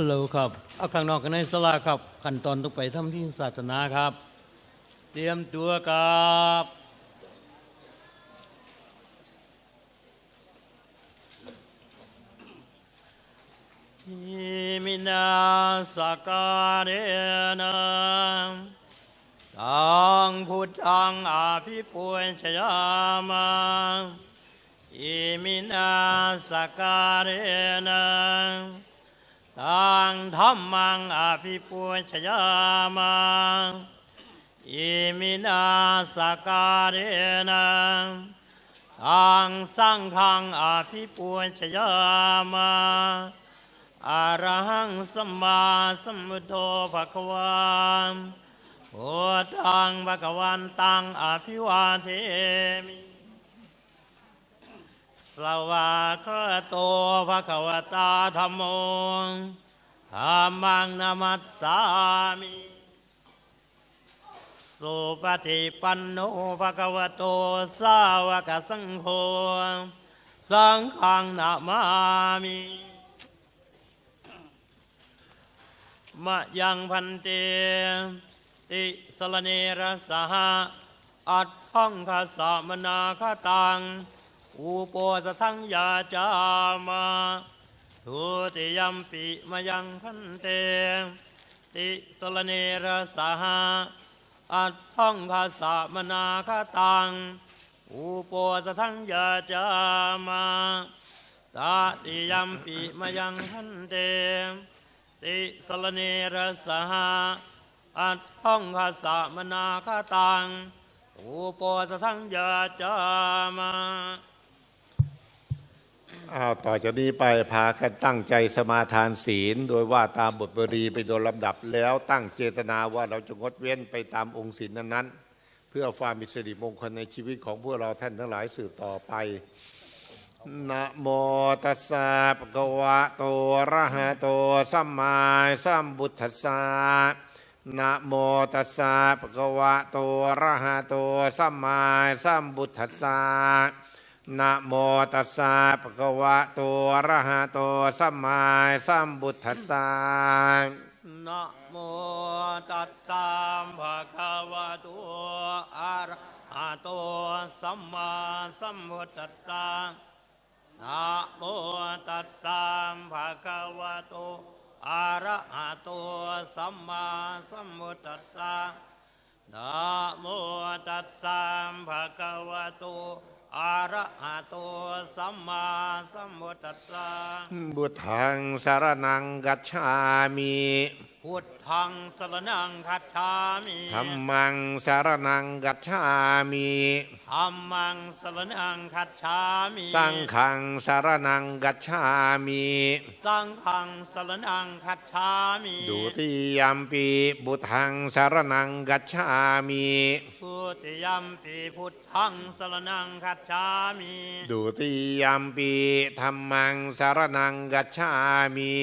ฮัลโหลครับเอาข้างนอกกันในสลาครับขั้นตอนต้องไปทำที่ศาสนาครับ เตรียมตัวกับยิมินาสการเรนะตังพุทธังอาภิปุญชยามาอิมินาสการเรนะ ตังธรรมังอภิปุชยามาอิมินาสการเรนะตังสังฆังอภิปุชยามาอะระหังสัมมาสัมพุทโธภะคะวาพุทธังภะคะวันตังอภิวาเทมิ สวากาโตภะคะวตาธรรมโมธรรมังนามัสสามิสุปฏิปันโนภะคะวะโตสาวกสังโฆสังฆังนามามิมะยังพันเต ติสลเนระสหะอัตถังคาสามนาคาตัง อุปโปสทังยาจามาทุติยมปิมายังพันเต ติสลเนรสหะอัตถังคาสามนาคาตัง อุปโปสทังยาจามาตาติยมปิมายังพันเต ติสลเนรสหะอัตถังคาสามนาคาตัง อุปโปสทังยาจามา อ้าวต่อจากนี้ไปพากันตั้งใจสมาทานศีล โดยว่าตามบทบรีไปโดยลำดับแล้วตั้งเจตนาว่าเราจะงดเว้นไปตามองค์ศีลนั้นๆ เพื่อความมีสิริมงคลในชีวิตของพวกเราท่านทั้งหลายสืบต่อไปนะโมตัสสะปะคะวะโตระหะโตสัมมาสัมพุทธัสสะนะโมตัสสะปะคะวะโตระหะโตสัมมาสัมพุทธัสสะ นะโมตัสสะภะคะวะโตอะระหะโตสัมมาสัมพุทธัสสะนะโมตัสสะภะคะวะโตอะระหะโตสัมมาสัมพุทธัสสะนะโมตัสสะภะคะวะโตอะระหะโตสัมมาสัมพุทธัสสะนะโมตัสสะภะคะวะโต อะระหะโตสัมมาสัมพุทธัสสะ บุทังสารนังกัจฉามิ พุท ธังสรนังคัจฉามิธัมมังสารนังกัจฉามิธัมมังสรนังคัจฉามิสังฆังสารนังกัจฉามิสังฆังสรนังคัจฉามิดุติยัมปีบุทังสารนังกัจฉามิพุติยัมปีพุทธังสรนังคัจฉามิดุติยัมปีธัมมังสารนังกัจฉามิ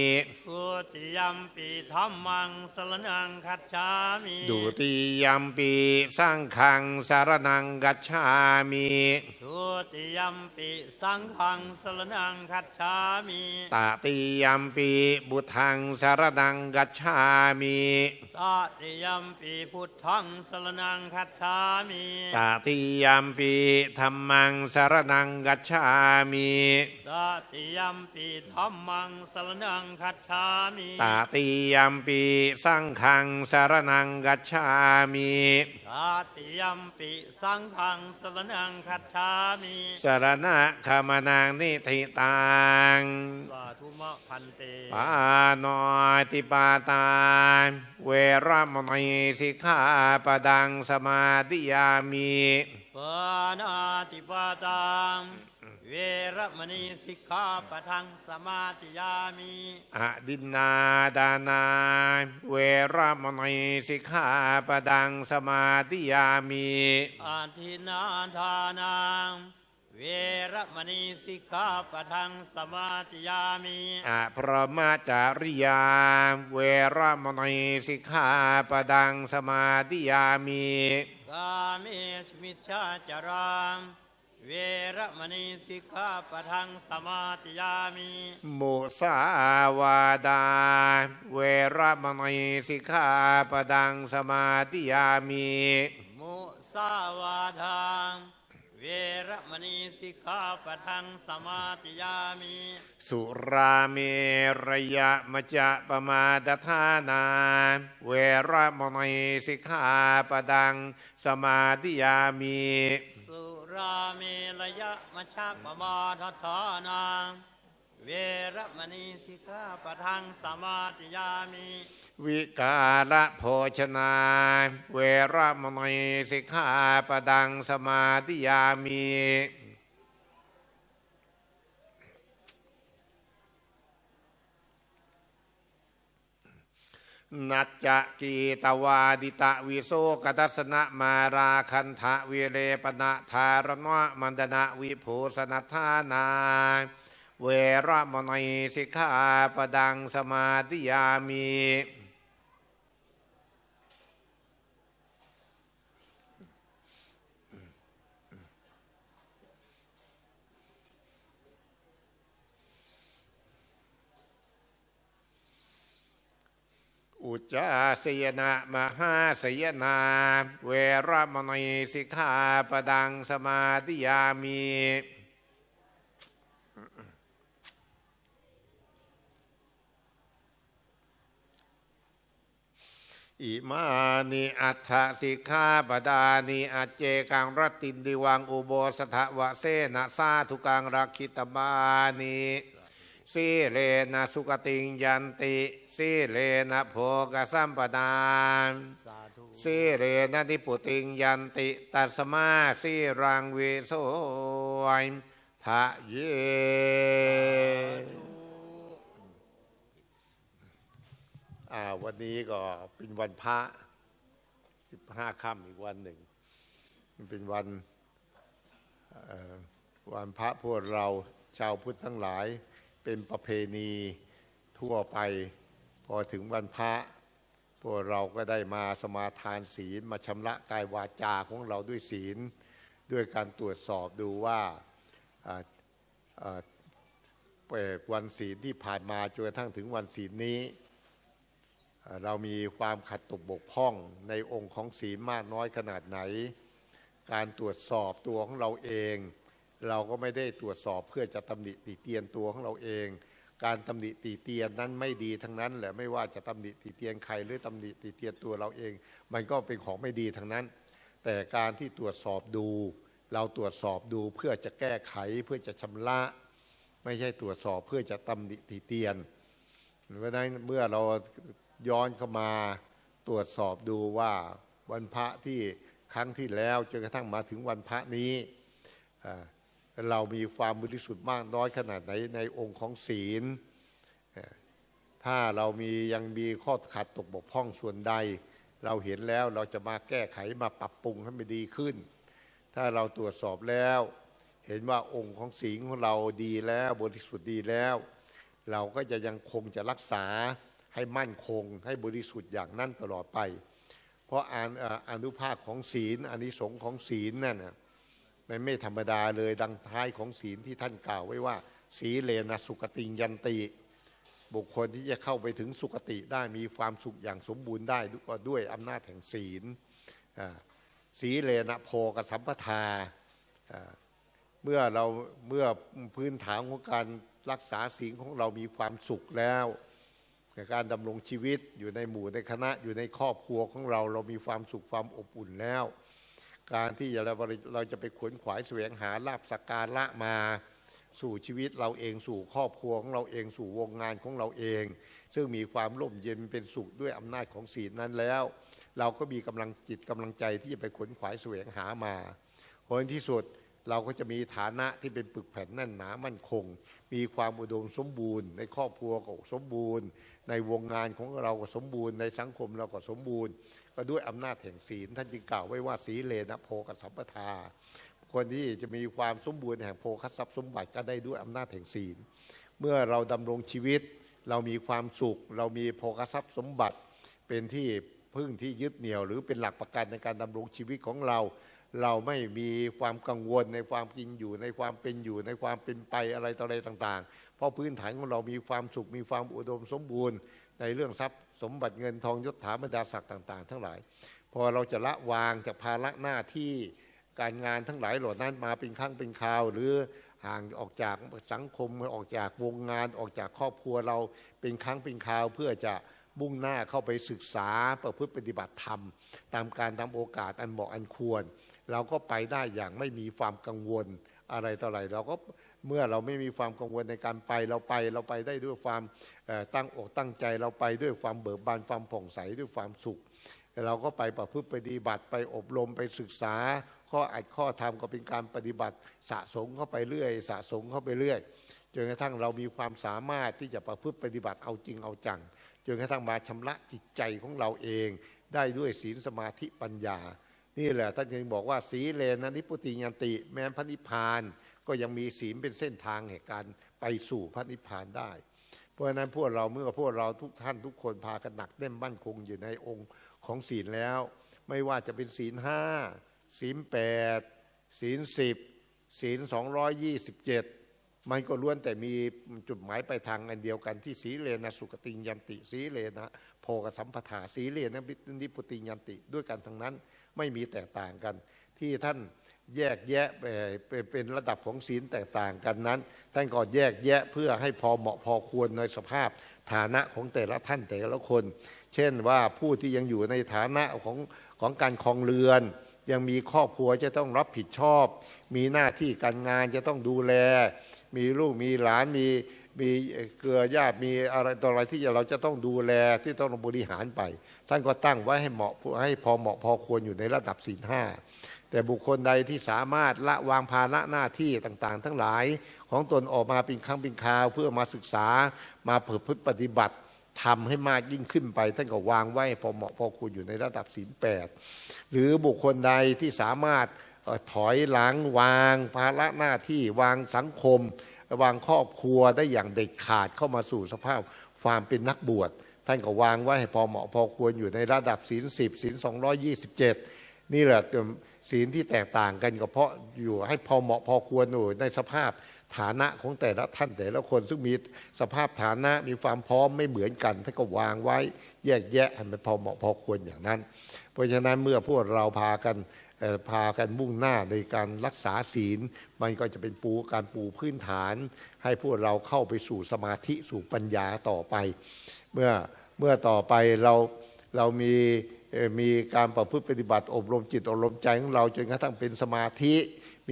พุติยัมปีธัมมังสรนังคัจฉามิดุติยัมปีสร้างขังสารนังกัจฉามิ พุติยัมปีสังฆังสรนังคัจฉามิตติยัมปีบุทังสารนังกัจฉามิตติยัมปีพุทธังสรนังคัจฉามิตติยัมปีธัมมังสารนังกัจฉามิตติยัมปีธัมมังสรนังคัจฉามิตติยัมปีสังฆังสารนังกัจฉามิ ตติยัมปิสังฆังสรนังคัจฉามิสารณะขามนังนิธิตังสาธุมะพันเตปานอยติปาตาเวรมณีสิกขาปดังสมาธิยามิ ปานาติปาตังเวรมณีสิกขาปะทังสมาธิยามิอดินนาดานา เวรมณีสิกขาปดังสมาธิยามิอาทินาทานังเวรมณีสิกขาปะทังสมาธิยามิอะพรหมจาริยา เวรมณีสิกขาปดังสมาธิยามิกาเมสมิชฌาจารังเวเวระมณีสิกขาปะทังสมาติยามิมุสาวาดา เวระมณีสิกขาปดังสมาธิยามิมุสาวาทาง เวระมณีสิกขาปะทังสมาติยามิ สุราเมระยะมจจะปมาดทานา เวระมณีสิกขาปดังสมาธิยามิ สุราเมรยะมัชฌะปมาทัฏฐานา เวรมณีสิกขาปะทังสมาติยามิวิกาละโภชนา เวรมณีสิกขาปดังสมาธิยามินัจจกีตวาดิตะวิโสกัสนะมาราคันทะวิเลปนะธารณะมันดนะวิภูสนัทานา เวรมณีสิกขาปดังสมาธิยามิอุจจาสยนะมหาสยนา เวรมณีสิกขาปดังสมาธิยามิ อิมานิอัฏฐสิกขาปดานิอัจเจกังรตินดิวังอุโบสถวะเสนะสาธุกังรักขิตบานิสีเลนะสุกติงยันติสีเลนะโภกสัมปดานสาธุสีเรนะนิปุติงยันติตัสมาสีรังเวโสยทะเย อ่า วันนี้ก็เป็นวันพระสิบห้าค่ำอีกวันหนึ่ง มันเป็นวันวันพระพวกเราชาวพุทธทั้งหลายเป็นประเพณีทั่วไป พอถึงวันพระ พวกเราก็ได้มาสมาทานศีลมาชำระกายวาจาของเราด้วยศีล ด้วยการตรวจสอบดูว่าวันศีลที่ผ่านมาจนกระทั่งถึงวันศีลนี้ เรามีความขัดตกบกพร่องในองค์ของศีลมากน้อยขนาดไหน การตรวจสอบตัวของเราเอง เราก็ไม่ได้ตรวจสอบเพื่อจะตำหนิติเตียนตัวของเราเอง การตำหนิติเตียนนั้นไม่ดีทั้งนั้นแหละไม่ว่าจะตำหนิติเตียนใครหรือตำหนิติเตียนตัวเราเอง มันก็เป็นของไม่ดีทั้งนั้น แต่การที่ตรวจสอบดู เราตรวจสอบดูเพื่อจะแก้ไขเพื่อจะชำระ ไม่ใช่ตรวจสอบเพื่อจะตำหนิติเตียนเพราะฉะนั้นเมื่อเรา ย้อนเข้ามาตรวจสอบดูว่าวันพระที่ครั้งที่แล้วจนกระทั่งมาถึงวันพระนี้เรามีความบริสุทธิ์มากน้อยขนาดไหนในองค์ของศีล ถ้าเรามียังมีข้อขัดตกบกพร่องส่วนใด เราเห็นแล้วเราจะมาแก้ไขมาปรับปรุงให้มันดีขึ้น ถ้าเราตรวจสอบแล้ว เห็นว่าองค์ของศีลของเราดีแล้วบริสุทธิ์ดีแล้ว เราก็จะยังคงจะรักษา ให้มั่นคง ให้บริสุทธิ์อย่างนั้นตลอดไป เพราะอานอนุภาคของศีลอานิสงส์ของศีลนั่นน่ะมันไม่ธรรมดาเลยดังท้ายของศีลที่ท่านกล่าวไว้ว่า สีเลนะสุกติยันติบุคคลที่จะเข้าไปถึงสุคติได้มีความสุขอย่างสมบูรณ์ได้ก็ด้วยอำนาจแห่งศีลสีเลนะโพกสัมปทาเมื่อเราเมื่อพื้นฐานของการรักษาศีลของเรามีความสุขแล้ว ในการดำรงชีวิตอยู่ในหมู่ในคณะอยู่ในครอบครัวของเรา เรามีความสุขความอบอุ่นแล้ว การที่เราเราจะไปขวนขวายแสวงหาลาบสักการะมาสู่ชีวิตเราเองสู่ครอบครัวของเราเองสู่วงงานของเราเอง ซึ่งมีความร่มเย็นเป็นสุขด้วยอำนาจของศีลนั้นแล้ว เราก็มีกำลังจิตกำลังใจที่จะไปขวนขวายแสวงหามาผลที่สุด เราก็จะมีฐานะที่เป็นปึกแผ่นแน่นหนามั่นคง มีความอุดมสมบูรณ์ ในครอบครัวก็สมบูรณ์ ในวงงานของเราก็สมบูรณ์ ในสังคมเราก็สมบูรณ์ ก็ด้วยอำนาจแห่งศีลท่านจึงกล่าวไว้ว่าสีเลนะโพกสัมปทา คนที่จะมีความสมบูรณ์แห่งโภคทรัพย์สมบัติก็ได้ด้วยอำนาจแห่งศีล เมื่อเราดำรงชีวิต เรามีความสุข เรามีโภคทรัพย์สมบัติเป็นที่พึ่งที่ยึดเหนี่ยว หรือเป็นหลักประกันในการดำรงชีวิตของเรา เราไม่มีความกังวลในความกินอยู่ ในความเป็นอยู่ในความเป็นไปอะไรต่ออะไรต่าง ๆ เพราะพื้นฐานของเรามีความสุขมีความอุดมสมบูรณ์ ในเรื่องทรัพย์สมบัติเงินทองยศถาบรรดาศักดิ์ต่าง ๆ ทั้งหลาย พอเราจะละวางจากภาระหน้าที่การงานทั้งหลายเหล่านั้นมาเป็นครั้งเป็นคราว หรือห่างออกจากสังคมออกจากวงงานออกจากครอบครัวเราเป็นครั้งเป็นคราวเพื่อจะมุ่งหน้าเข้าไปศึกษาประพฤติปฏิบัติธรรม ตามการตามโอกาสอันเหมาะอันควร เราก็ไปได้อย่างไม่มีความกังวลอะไรต่ออะไรเราก็เมื่อเราไม่มีความกังวลในการไปเราไปเราไปได้ด้วยความตั้งอกตั้งใจเราไปด้วยความเบิกบานความผ่องใสด้วยความสุข เราก็ไปประพฤติปฏิบัติไปอบรมไปศึกษา ข้ออัดข้อธรรมก็เป็นการปฏิบัติสะสมเข้าไปเรื่อย สะสมเข้าไปเรื่อยจนกระทั่งเรามีความสามารถที่จะประพฤติปฏิบัติเอาจริงเอาจังจนกระทั่งมาชำระจิตใจของเราเอง ได้ด้วยศีลสมาธิปัญญา นี่แหละท่านยังบอกว่าสีเลนนิพุติยันติ แม้นพระนิพพานก็ยังมีศีลเป็นเส้นทางแห่งการไปสู่พระนิพพานได้ เพราะฉะนั้นพวกเราเมื่อพวกเราทุกท่านทุกคนพากันหนักแน่นมั่นคงอยู่ในองค์ของศีลแล้ว ไม่ว่าจะเป็นศีลห้าศีลแปดศีลสิบศีลสองร้อยยี่สิบเจ็ด มันก็ล้วนแต่มีจุดหมายไปลายทางอันเดียวกันที่สีเลนะสุกติยันติ สีเลนะโพกสัมปทาสีเลนะนิพุติยันติด้วยกันทั้งนั้นไม่มีแตกต่างกัน ที่ท่านแยกแยะเป็นเป็นระดับของศีลแตกต่างกันนั้น ท่านก็แยกแยะเพื่อให้พอเหมาะพอควรในสภาพฐานะของแต่ละท่านแต่ละคน เช่นว่าผู้ที่ยังอยู่ในฐานะของของการครองเรือน ยังมีครอบครัวจะต้องรับผิดชอบ มีหน้าที่การงานจะต้องดูแล มีลูกมีหลานมีมีเกลือญาติมีอะไรต่ออะไรที่เราจะต้องดูแลที่ต้องบริหารไป ท่านก็ตั้งไว้ให้เหมาะให้พอเหมาะพอควรอยู่ในระดับศีลห้าแต่บุคคลใดที่สามารถละวางภาระหน้าที่ต่างๆ ทั้งหลายของตนออกมาเป็นครั้งเป็นคราวเพื่อมาศึกษามาเผพฤติปฏิบัติทำให้มากยิ่งขึ้นไป ท่านก็วางไว้พอเหมาะพอควรอยู่ในระดับศีลแปดหรือบุคคลใดที่สามารถ ถอยหลังวางภาระหน้าที่วางสังคม วางครอบครัวได้อย่างเด็ดขาดเข้ามาสู่สภาพความเป็นนักบวช ท่านก็วางไว้ให้พอเหมาะพอควรอยู่ในระดับศีลสิบศีลสองยี่สิบเจ็ดนี่แหละศีลที่แตกต่างกันก็เพราะอยู่ให้พอเหมาะพอควรอยู่ในสภาพฐานะของแต่ละท่านแต่ละคนซึ่งมีสภาพฐานะมีความพร้อมไม่เหมือนกันท่านก็วางไว้แยกแยะให้มันพอเหมาะพอควรอย่างนั้น เพราะฉะนั้นเมื่อพวกเราพากัน พากันมุ่งหน้าในการรักษาศีล มันก็จะเป็นปูการปูพื้นฐาน ให้พวกเราเข้าไปสู่สมาธิสู่ปัญญาต่อไป เมื่อเมื่อต่อไปเราเรามีมีการประพฤติปฏิบัติอบรมจิตอบรมใจของเราจนกระทั่งเป็นสมาธิ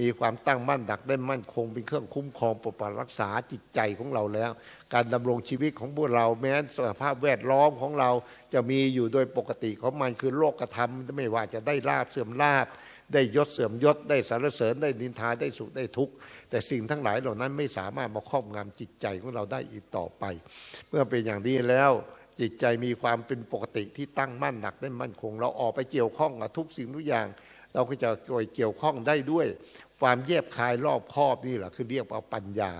มีความตั้งมั่นดักได้มั่นคง เป็นเครื่องคุ้มครองปกปักรักษาจิตใจของเราแล้ว การดำรงชีวิตของพวกเราแม้สภาพแวดล้อมของเราจะมีอยู่โดยปกติของมันคือโลกธรรมไม่ว่าจะได้ลาบเสื่อมลาบได้ยศเสื่อมยศได้สรรเสริญได้นินทาได้สุขได้ทุกข์แต่สิ่งทั้งหลายเหล่านั้นไม่สามารถมาครอบงำจิตใจของเราได้อีกต่อไป เมื่อเป็นอย่างนี้แล้วจิตใจมีความเป็นปกติที่ตั้งมั่นหนักได้มั่นคง เราออกไปเกี่ยวข้องกับทุกสิ่งทุกอย่าง เราก็จะเกี่ยวข้องได้ด้วย ความแยบคายรอบคอบนี่แหละคือเรียกว่าปัญญา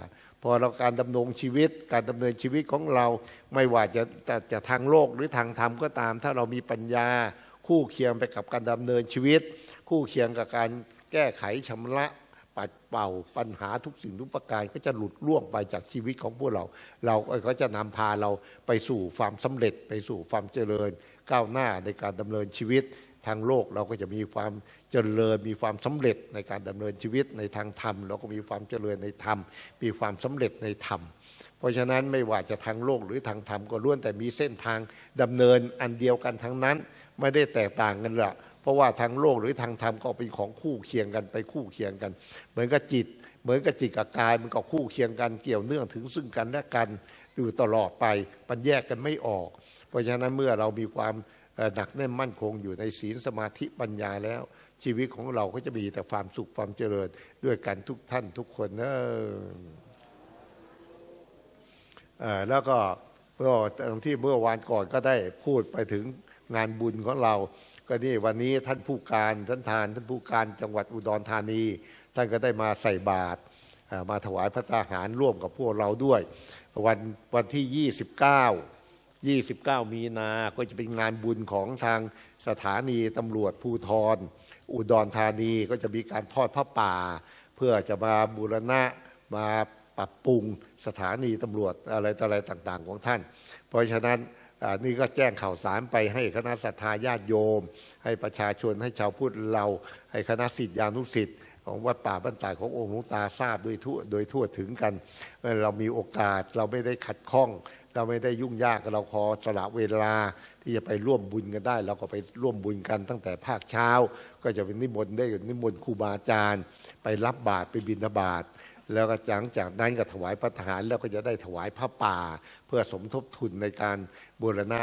พอเราการดำรงชีวิต การดำเนินชีวิตของเราไม่ว่าจะจะจะทางโลกหรือทางธรรมก็ตาม ถ้าเรามีปัญญา คู่เคียงไปกับการดำเนินชีวิต คู่เคียงกับการแก้ไขชำระปัดเป่าปัญหาทุกสิ่งทุกประการก็จะหลุดล่วงไปจากชีวิตของพวกเรา เราก็จะนำพาเราไปสู่ความสำเร็จไปสู่ความเจริญ ก้าวหน้าในการดำเนินชีวิต ทางโลกเราก็จะมีความเจริญ มีความสำเร็จในการดำเนินชีวิตในทางธรรมเราก็มีความเจริญในธรรม มีความสำเร็จในธรรม เพราะฉะนั้นไม่ว่าจะทางโลกหรือทางธรรมก็ล้วนแต่มีเส้นทางดำเนินอันเดียวกันทั้งนั้น ไม่ได้แตกต่างกันละเพราะว่าทางโลกหรือทางธรรมก็เป็นของคู่เคียงกันไปคู่เคียงกัน เหมือนกับจิต เหมือนกับจิตกับกายมันก็คู่เคียงกันเกี่ยวเนื่องถึงซึ่งกันและกันอยู่ตลอดไปมันแยกกันไม่ออก เพราะฉะนั้นเมื่อเรามีความ หนักแน่นมั่นคงอยู่ในศีลสมาธิปัญญาแล้ว ชีวิตของเราก็จะมีแต่ความสุขความเจริญด้วยกันทุกท่านทุกคนเนอะแล้วก็ก็ตรงที่เมื่อวานก่อนก็ได้พูดไปถึงงานบุญของเรา ก็นี่วันนี้ท่านผู้การท่านทานท่านผู้การจังหวัดอุดรธานี ท่านก็ได้มาใส่บาตรมาถวายพระทหารร่วมกับพวกเราด้วย วันวันที่ 29 29 มีนาก็จะเป็นงานบุญของทางสถานีตำรวจภูทรอุดรธานีก็จะมีการทอดผ้าป่า เพื่อจะมาบูรณะมาปรับปรุงสถานีตำรวจอะไรต่ออะไรต่างๆของท่าน เพราะฉะนั้นนี่ก็แจ้งข่าวสารไปให้คณะศรัทธาญาติโยม ให้ประชาชนให้ชาวพุทธเรา ให้คณะสิทธิานุสิทธิ์ของวัดป่าบ้านตายขององค์หลวงตาทราบโดยทั่วโดยทั่วถึงกัน เรามีโอกาสเราไม่ได้ขัดข้อง เราไม่ได้ยุ่งยากเราพอสละเวลาที่จะไปร่วมบุญกันได้ เราก็ไปร่วมบุญกันตั้งแต่ภาคเช้า ก็จะเป็นนิมนต์ได้นิมนต์ครูบาอาจารย์ ไปรับบาตรไปบิณฑบาตแล้วก็หลังจากนั้นก็ถวายพระทหารแล้วก็จะได้ถวายพระป่า เพื่อสมทบทุนในการบูรณะ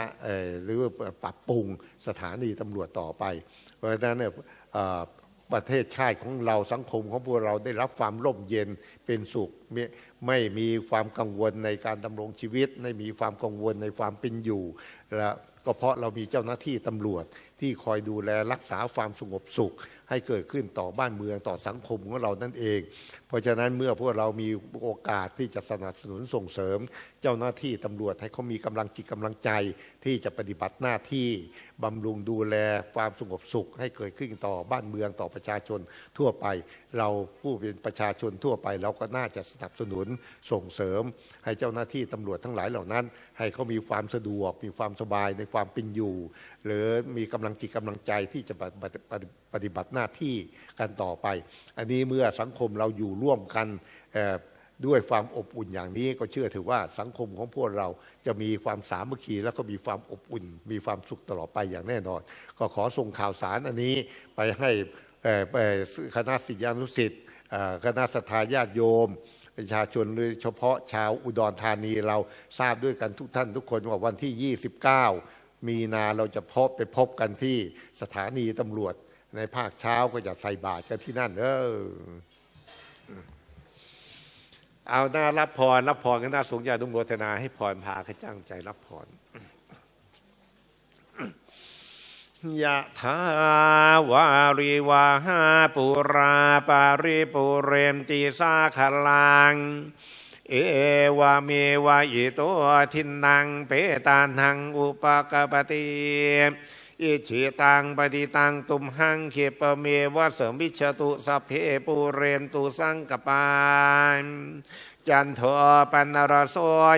หรือปรับปรุงสถานีตำรวจต่อไป เพราะฉะนั้นเนี่ย ประเทศชาติของเราสังคมของพวกเราได้รับความร่มเย็นเป็นสุขไม่ไม่มีความกังวลในการดำรงชีวิต ไม่มีความกังวลในความเป็นอยู่และก็เพราะเรามีเจ้าหน้าที่ตำรวจ ที่คอยดูแลรักษาความสงบสุข ให้เกิดขึ้นต่อบ้านเมืองต่อสังคมของเรานั่นเอง เพราะฉะนั้นเมื่อพวกเรามีโอกาสที่จะสนับสนุนส่งเสริม เจ้าหน้าที่ตำรวจให้เขามีกำลังจิตกำลังใจ ที่จะปฏิบัติหน้าที่บำรุงดูแลความสงบสุข ให้เกิดขึ้นต่อบ้านเมืองต่อประชาชนทั่วไป เราผู้เป็นประชาชนทั่วไป เราก็น่าจะสนับสนุนส่งเสริม ให้เจ้าหน้าที่ตำรวจทั้งหลายเหล่านั้น ให้เขามีความสะดวกมีความสบายในความเป็นอยู่ หรือมีกำลังจิตกำลังใจที่จะปฏิบัติปฏปฏบัติหน้าที่กันต่อไป อันนี้เมื่อสังคมเราอยู่ร่วมกันด้วยความอบอุ่นอย่างนี้ก็เชื่อถือว่าสังคมของพวกเราจะมีความสามัคคีแล้วก็มีความอบอุ่น มีความสุขตลอดไปอย่างแน่นอน ก็ขอส่งข่าวสารอันนี้ไปให้คณะศิษยานุศิษย์คณะศรัทธาญาติโยม ประชาชนโดยเฉพาะชาวอุดรธานีเราทราบด้วยกันทุกท่านทุกคนว่าวันที่ 29 มีนาเราจะพบไปพบกันที่สถานีตำรวจ ในภาคเช้าก็จะใส่บาตรกันที่นั่นเออเอาหน้ารับพรรับพรกันหน้าสงฆ์ญาติโมทนาให้พรพาขจ้างใจรับพรยะถาวาริวาหาปุราปาริปุเรมติสาขลัง เอวาเมวะอิโตทินังเปตานังอุปกปติอิชิตังปฏิตังตุมหังเขปเมวะเสมิชตุสัพเพปุเรนตุสังกปานจันโทปันรโส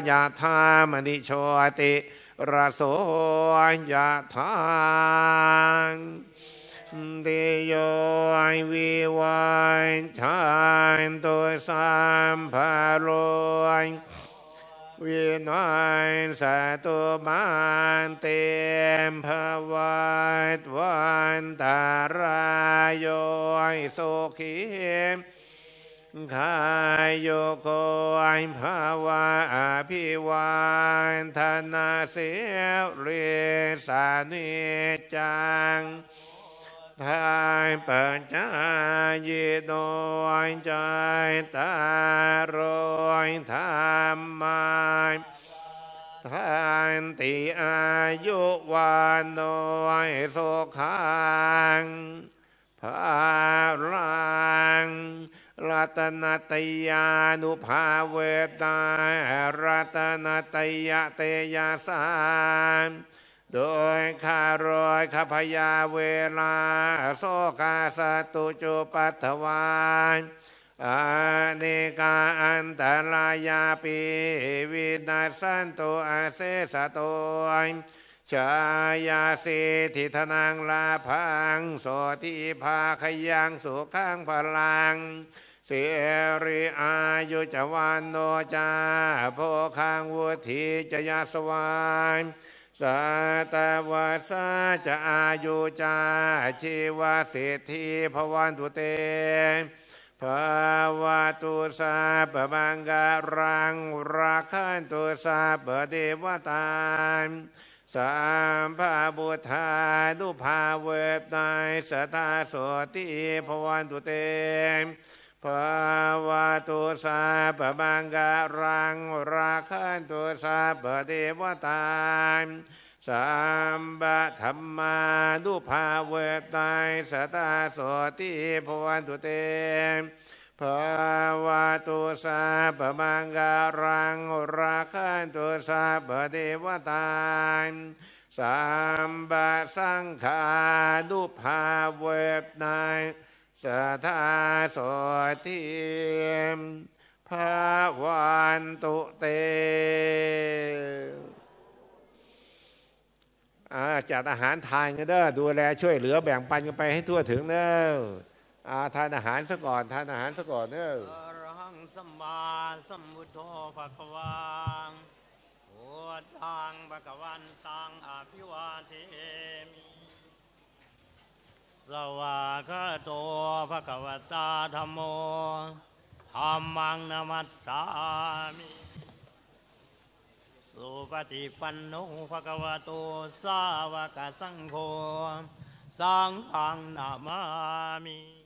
ยะธามณิโชติรโสยะธา เดโยวิวัยชานตัวสามพาโลยวินัยสาตุมานเตมภวัตวันตารายโยสุขีขายโยโกยภาวะอภิวันธนาเสียเรสานิจัง ทายปัญญายโดยใจตารอยธรรมายทานติอายุวันโดยสุขังภาลังรัตนตยานุภาเวตารัตนตยเตยสาม โดยข้ารอยขพยาเวลา โสกาสตุจุปัตวานอาเนกาอันตรายาปีวินาสันตุอาเสสตุชายาสิทิธนังลาพังโสติภาขยังสุขังพลังเสริอายุจวันโนจาโพคังวุธิจยาสวาน สัตวัสสะจะอายุจาชีวสิทธิภวันตุเตภาวะตุสาปบังการังราคันตุสาปเดวตานสัมภาบุทานุภาเวบนายสตาโสติภวันตุเต ภาวะตุสาปบังการังราคันตุสาปเดวตาสัมบะธรรมานุภาเวบนายสตาสติภวันตุเตภาวะตุสาปมังการังราคันตุสาปเทวตาสัมบะสังขานุภาเวบนาย สัทธาสทิมภาวันตุเตจัดอาหารทานกันเด้อดูแลช่วยเหลือแบ่งปันกันไปให้ทั่วถึงเด้ออทานอาหารซะก่อนทานอาหารซะก่อนเด้อรังสัมมาสัมพุทโธภะคะวังโอตังภะคะวันตังอภิวาเทมิ สวากาโตภะคะวตาธรรมโมธรรมังนมัสสามิสุปฏิปันโนภะคะวะโตสาวกสังโฆสังฆังนามามิ